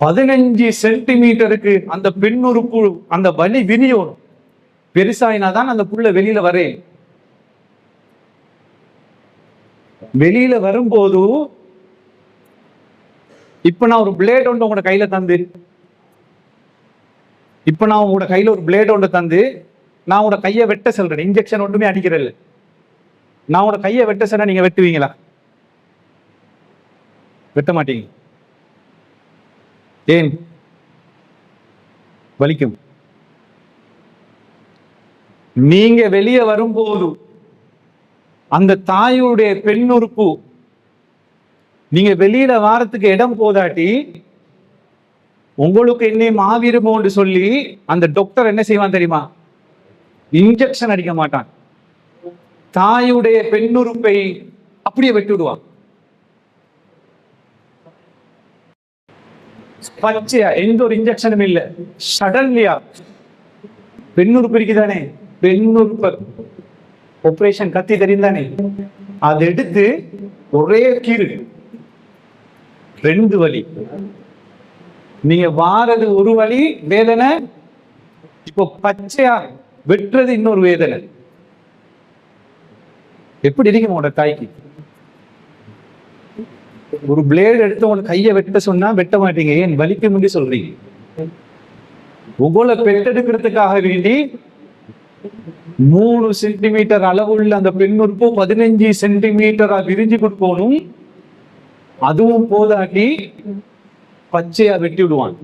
பதினஞ்சு சென்டிமீட்டருக்கு அந்த பெண் உறுப்பு அந்த வலி விரியோடும். பெருசாயினா தான் அந்த புள்ள வெளியில வரேன். வெளியில வரும்போது இப்ப நான் ஒரு பிளேட் ஒன்று உங்களோட கையில தந்து. இப்ப நான் உங்களோட கையில ஒரு பிளேட் ஒன்று தந்து நான் உங்களோட கையை வெட்ட சொல்றேன். இன்ஜெக்ஷன் ஒன்றுமே அடிக்கிறதில்ல. நான் உங்களோட கையை வெட்ட சொன்னா நீங்க வெட்டுவீங்களா? வெட்ட மாட்டீங்க. ஏன் வலிக்கும்? நீங்க வெளியே வரும்போது அந்த தாயுடைய பெண் உறுப்பு நீங்க வெளியில வாரத்துக்கு இடம் போதாட்டி உங்களுக்கு என்ன மாவீரமோன்னு சொல்லி அந்த டாக்டர் என்ன செய்வான் தெரியுமா? இன்ஜெக்ஷன் அடிக்க மாட்டான். தாயுடைய பெண்ணுறுப்பை அப்படியே வெட்டி விடுவான் பச்சையா? எந்த ஒரு இன்ஜெக்ஷனும் இல்ல. சடன்லியா பெண்ணுறுப்பு இருக்குதானே பெண்ணுறுப்பு ஆப்ரேஷன் கத்தி தெரிந்தானே? அதை எடுத்து ஒரே கீறு. ரெண்டு வலி. நீங்க வாரது ஒரு வழி வேதனை. இப்போ பச்சையா வெட்டுறது இன்னொரு வேதனை. எப்படி இருக்கும் உங்களோட தாய்க்கு? ஒரு பிளேடு எடுத்து உங்களுக்கு கையை வெட்ட சொன்னா வெட்ட மாட்டீங்க. ஏன்? வலிக்க முடி சொல்றீங்க. உங்களை பெற்றெடுக்கிறதுக்காக வேண்டி மூணு சென்டிமீட்டர் அளவுள்ள அந்த பெண் உறுப்பு பதினஞ்சு சென்டிமீட்டரா விரிஞ்சு கொடுக்கணும் அதுவும் போதாட்டி பச்சையா வெட்டி விடுவான்